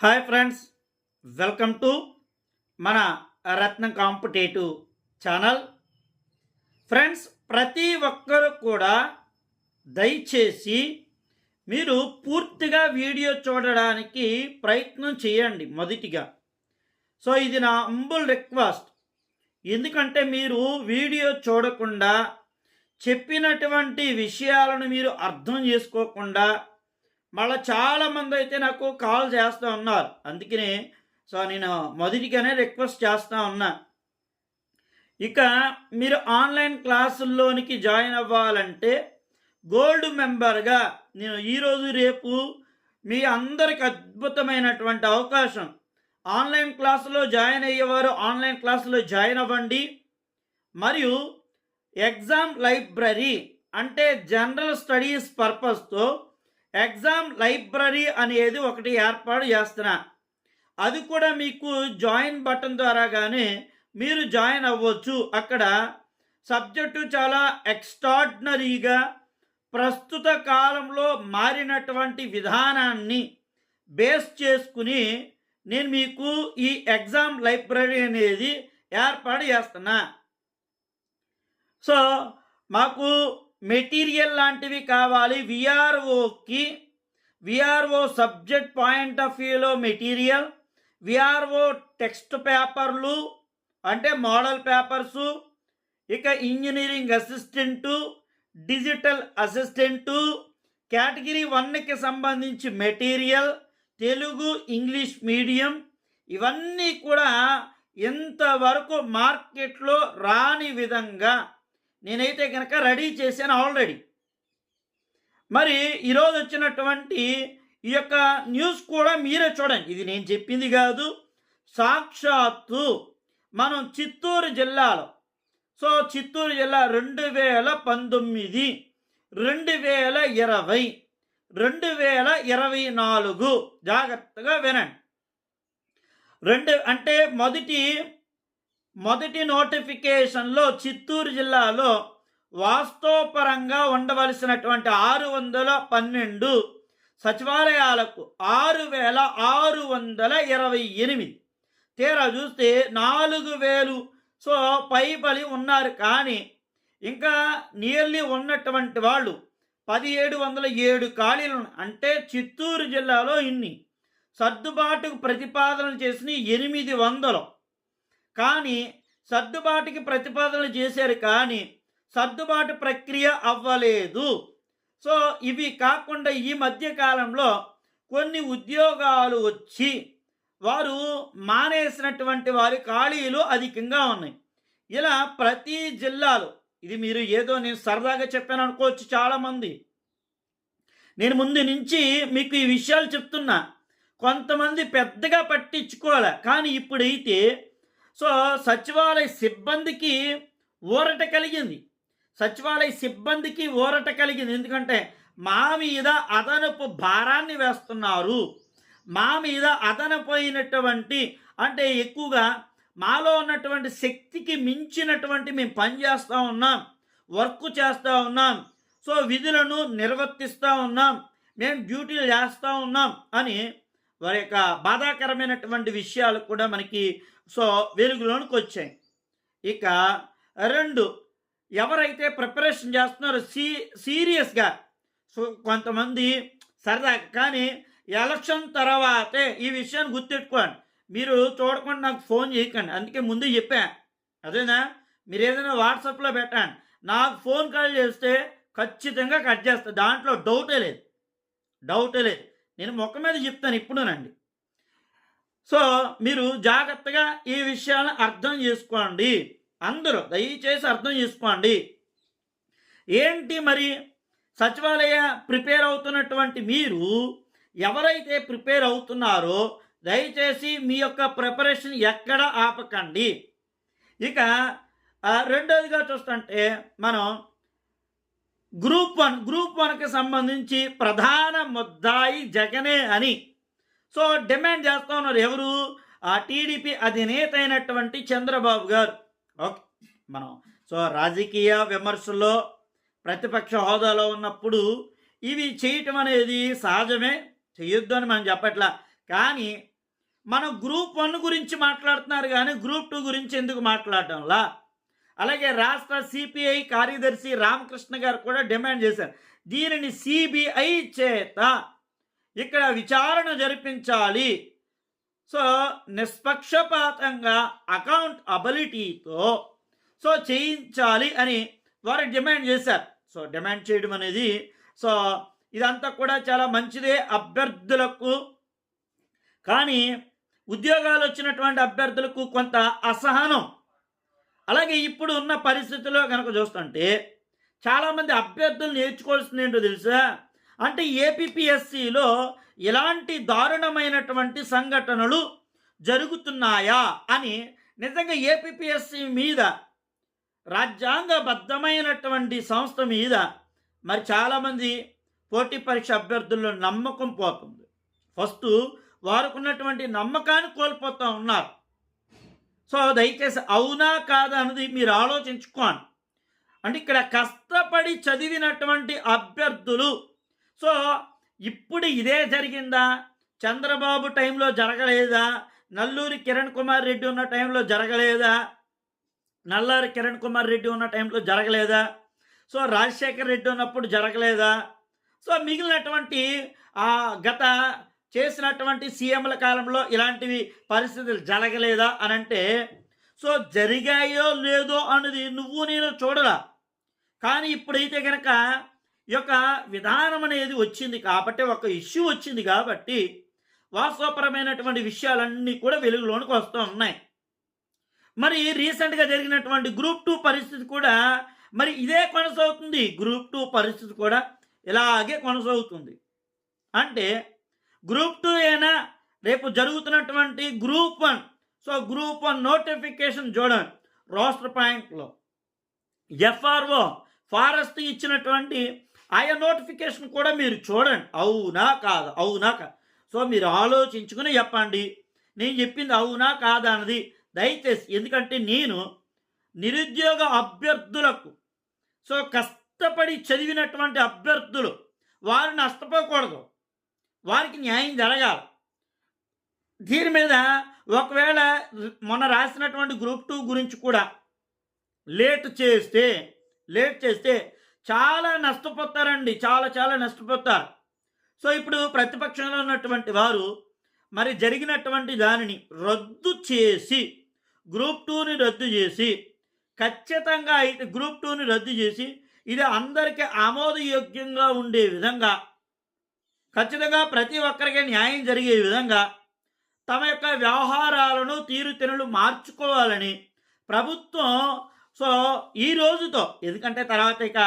Hi friends welcome to మన రత్నం competitive channel. Friends ప్రతి ఒక్కరు కూడా దయచేసి మీరు పూర్తిగా వీడియో చూడడానికి ప్రయత్నం చేయండి మొదటిగా. సో ఇది నా అంబుల్ రిక్వెస్ట్ ఎందుకంటే మీరు వీడియో చూడకుండా చెప్పినటువంటి విషయాలను మీరు అర్థం చేసుకోకుండా మళ్ళీ చాలామంది అయితే నాకు కాల్ చేస్తూ ఉన్నారు. అందుకనే సో నేను మొదటిగానే రిక్వెస్ట్ చేస్తూ ఉన్నా. ఇక మీరు ఆన్లైన్ క్లాసుల్లోనికి జాయిన్ అవ్వాలంటే గోల్డ్ మెంబర్గా నేను ఈరోజు రేపు మీ అందరికి అద్భుతమైనటువంటి అవకాశం. ఆన్లైన్ క్లాసులో జాయిన్ అయ్యేవారు ఆన్లైన్ క్లాసులో జాయిన్ అవ్వండి. మరియు ఎగ్జామ్ లైబ్రరీ అంటే జనరల్ స్టడీస్ పర్పస్తో ఎగ్జామ్ లైబ్రరీ అనేది ఒకటి ఏర్పాటు చేస్తున్నా. అది కూడా మీకు జాయిన్ బటన్ ద్వారా కానీ మీరు జాయిన్ అవ్వచ్చు. అక్కడ సబ్జెక్టు చాలా ఎక్స్ట్రాడినరీగా ప్రస్తుత కాలంలో మారినటువంటి విధానాన్ని బేస్ చేసుకుని నేను మీకు ఈ ఎగ్జామ్ లైబ్రరీ అనేది ఏర్పాటు చేస్తున్నా. సో మాకు మెటీరియల్ లాంటివి కావాలి. విఆర్ఓకి విఆర్ఓ సబ్జెక్ట్ పాయింట్ ఆఫ్ వ్యూలో మెటీరియల్ విఆర్ఓ టెక్స్ట్ పేపర్లు అంటే మోడల్ పేపర్సు ఇక engineering assistant digital assistant category వన్కి సంబంధించి మెటీరియల్ తెలుగు ఇంగ్లీష్ మీడియం ఇవన్నీ కూడా ఇంతవరకు మార్కెట్లో రాని విధంగా నేనైతే కనుక రెడీ చేశాను ఆల్రెడీ. మరి ఈరోజు వచ్చినటువంటి ఈ యొక్క న్యూస్ కూడా మీరే చూడండి. ఇది నేను చెప్పింది కాదు. సాక్షాత్తు మనం చిత్తూరు జిల్లాలో సో చిత్తూరు జిల్లా రెండు వేల పంతొమ్మిది రెండు వేల ఇరవై రెండు వేల ఇరవై నాలుగు జాగ్రత్తగా వినండి. రెండు అంటే మొదటి మొదటి నోటిఫికేషన్లో చిత్తూరు జిల్లాలో వాస్తవపరంగా ఉండవలసినటువంటి ఆరు వందల పన్నెండు సచివాలయాలకు ఆరు వేల ఆరు వందల ఇరవై ఎనిమిది. తీరా చూస్తే నాలుగు వేలు. సో పైబలి ఉన్నారు. కానీ ఇంకా నియర్లీ ఉన్నటువంటి వాళ్ళు పదిహేడు వందల ఏడు ఖాళీలు అంటే చిత్తూరు జిల్లాలో ఇన్ని. సర్దుబాటుకు ప్రతిపాదన చేసిన ఎనిమిది వందలు. కానీ సర్దుబాటుకి ప్రతిపాదనలు చేశారు కానీ సర్దుబాటు ప్రక్రియ అవ్వలేదు. సో ఇవి కాకుండా ఈ మధ్య కాలంలో కొన్ని ఉద్యోగాలు వచ్చి వారు మానేసినటువంటి వారి ఖాళీలు అధికంగా ఉన్నాయి. ఇలా ప్రతి జిల్లాలో ఇది మీరు ఏదో నేను సరదాగా చెప్పాను అనుకోవచ్చు చాలామంది. నేను ముందు నుంచి మీకు ఈ విషయాలు చెప్తున్నా. కొంతమంది పెద్దగా పట్టించుకోవాలి కానీ ఇప్పుడైతే సో సచివాలయ సిబ్బందికి ఊరట కలిగింది. సచివాలయ సిబ్బందికి ఊరట కలిగింది. ఎందుకంటే మా మీద అదనపు భారాన్ని వేస్తున్నారు. మా మీద అదనపోయినటువంటి అంటే ఎక్కువగా మాలో ఉన్నటువంటి శక్తికి మించినటువంటి మేము పని చేస్తూ ఉన్నాం. వర్క్ చేస్తూ ఉన్నాం. సో విధులను నిర్వర్తిస్తూ ఉన్నాం. మేము డ్యూటీలు చేస్తూ ఉన్నాం అని వారి యొక్క బాధాకరమైనటువంటి విషయాలు కూడా మనకి సో వెలుగులోనికి వచ్చాయి. ఇక రెండు ఎవరైతే ప్రిపరేషన్ చేస్తున్నారో సీ సీరియస్గా సో కొంతమంది సరదా కానీ ఎలక్షన్ తర్వాతే ఈ విషయాన్ని గుర్తెట్టుకోండి మీరు చూడకుండా నాకు ఫోన్ చేయకండి. అందుకే ముందు చెప్పాను అదేనా? మీరు ఏదైనా వాట్సాప్లో పెట్టండి. నాకు ఫోన్ కాల్ చేస్తే ఖచ్చితంగా కట్ చేస్తా. దాంట్లో డౌటే లేదు. డౌటే లేదు. నేను మొక్క మీద చెప్తాను ఇప్పుడునండి. సో మీరు జాగ్రత్తగా ఈ విషయాలను అర్థం చేసుకోండి. అందరూ దయచేసి అర్థం చేసుకోండి. ఏంటి మరి? సచివాలయ ప్రిపేర్ అవుతున్నటువంటి మీరు ఎవరైతే ప్రిపేర్ అవుతున్నారో దయచేసి మీ యొక్క ప్రిపరేషన్ ఎక్కడ ఆపకండి. ఇక రెండోదిగా చూస్తుంటే మనం గ్రూప్ వన్ గ్రూప్ వన్కి సంబంధించి ప్రధాన ముద్దాయి జగనే అని. సో డిమాండ్ చేస్తూ ఉన్నారు ఎవరు? ఆ టీడీపీ అధినేత అయినటువంటి చంద్రబాబు గారు. ఓకే మనం సో రాజకీయ విమర్శల్లో ప్రతిపక్ష హోదాలో ఉన్నప్పుడు ఇవి చేయటం అనేది సహజమే చేయొద్దు అని మనం చెప్పట్లా. కానీ మనం గ్రూప్ వన్ గురించి మాట్లాడుతున్నారు కానీ గ్రూప్ టూ గురించి ఎందుకు మాట్లాడటంలా? అలాగే రాష్ట్ర సిపిఐ కార్యదర్శి రామకృష్ణ గారు కూడా డిమాండ్ చేశారు. దీనిని సిబిఐ చేత ఇక్కడ విచారణ జరిపించాలి. సో నిష్పక్షపాతంగా అకౌంట్ అబిలిటీతో సో చేయించాలి అని వారు డిమాండ్ చేశారు. సో డిమాండ్ చేయడం అనేది సో ఇదంతా కూడా చాలా మంచిదే అభ్యర్థులకు. కానీ ఉద్యోగాలు వచ్చినటువంటి అభ్యర్థులకు కొంత అసహనం. అలాగే ఇప్పుడు ఉన్న పరిస్థితుల్లో కనుక చూస్తుంటే చాలామంది అభ్యర్థులు నేర్చుకోవాల్సింది ఏంటో తెలుసా? అంటే ఏపీపీఎస్సిలో ఇలాంటి దారుణమైనటువంటి సంఘటనలు జరుగుతున్నాయా అని నిజంగా ఏపీపీఎస్సి మీద రాజ్యాంగబద్ధమైనటువంటి సంస్థ మీద మరి చాలామంది పోటీ పరీక్ష అభ్యర్థుల్లో నమ్మకం పోతుంది. ఫస్ట్ వారుకున్నటువంటి నమ్మకాన్ని కోల్పోతూ ఉన్నారు. సో దయచేసి అవునా కాదా అన్నది మీరు ఆలోచించుకోండి. అంటే ఇక్కడ కష్టపడి చదివినటువంటి అభ్యర్థులు సో ఇప్పుడు ఇదే జరిగిందా? చంద్రబాబు టైంలో జరగలేదా? నల్లూరి కిరణ్ కుమార్ రెడ్డి ఉన్న టైంలో జరగలేదా? నల్లారి కిరణ్ కుమార్ రెడ్డి ఉన్న టైంలో జరగలేదా? సో రాజశేఖర్ రెడ్డి ఉన్నప్పుడు జరగలేదా? సో మిగిలినటువంటి ఆ గత చేసినటువంటి సీఎంల కాలంలో ఇలాంటివి పరిస్థితులు జరగలేదా అని అంటే సో జరిగాయో లేదో అన్నది నువ్వు నేను చూడరా కానీ ఇప్పుడైతే కనుక ఈ యొక్క విధానం అనేది వచ్చింది కాబట్టి ఒక ఇష్యూ వచ్చింది కాబట్టి వాస్తవపరమైనటువంటి విషయాలన్నీ కూడా వెలుగులోనికి వస్తూ ఉన్నాయి. మరి రీసెంట్గా జరిగినటువంటి గ్రూప్ టూ పరిస్థితి కూడా మరి ఇదే కొనసాగుతుంది. గ్రూప్ టూ పరిస్థితి కూడా ఇలాగే కొనసాగుతుంది. అంటే గ్రూప్ టూ అయినా రేపు జరుగుతున్నటువంటి group one. So group one notification చూడండి. రోస్టర్ పాయింట్లో ఎఫ్ఆర్ఓ ఫారెస్ట్ ఇచ్చినటువంటి ఆయా నోటిఫికేషన్ కూడా మీరు చూడండి. అవునా కాదు? అవునా కాదు సో మీరు ఆలోచించుకుని చెప్పండి. నేను చెప్పింది అవునా కాదా అన్నది దయచేసి ఎందుకంటే నేను నిరుద్యోగ అభ్యర్థులకు సో కష్టపడి చదివినటువంటి అభ్యర్థులు వారు నష్టపోకూడదు. వారికి న్యాయం జరగాలి. దీని మీద ఒకవేళ మొన్న రాసినటువంటి గ్రూప్ టూ గురించి కూడా లేట్ చేస్తే లేట్ చేస్తే చాలా నష్టపోతారండి. చాలా చాలా నష్టపోతారు. సో ఇప్పుడు ప్రతిపక్షంలో ఉన్నటువంటి వారు మరి జరిగినటువంటి దానిని రద్దు చేసి గ్రూప్ టూని రద్దు చేసి ఖచ్చితంగా అయితే గ్రూప్ టూని రద్దు చేసి ఇది అందరికీ ఆమోదయోగ్యంగా ఉండే విధంగా ఖచ్చితంగా ప్రతి ఒక్కరికి న్యాయం జరిగే విధంగా తమ యొక్క వ్యవహారాలను తీరుతెనులు మార్చుకోవాలని ప్రభుత్వం సో ఈ రోజుతో ఎందుకంటే తర్వాత ఇక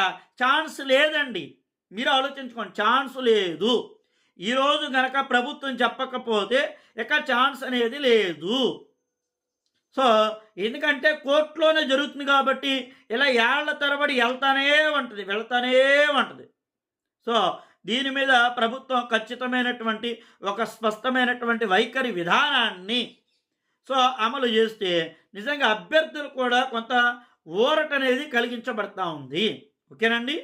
ఛాన్స్ లేదండి. మీరు ఆలోచించుకోండి ఛాన్స్ లేదు. ఈరోజు గనక ప్రభుత్వం చెప్పకపోతే ఇక ఛాన్స్ అనేది లేదు. సో ఎందుకంటే కోర్టులోనే జరుగుతుంది కాబట్టి ఇలా ఏళ్ళ తరబడి వెళ్తానే ఉంటుంది వెళ్తానే ఉంటుంది. సో దీని మీద ప్రభుత్వం ఖచ్చితమైనటువంటి ఒక స్పష్టమైనటువంటి వైఖరి విధానాన్ని సో అమలు చేస్తే నిజంగా అభ్యర్థులు కూడా కొంత ఊరట అనేది కలిగించబడతా ఉంది. ఓకేనండి?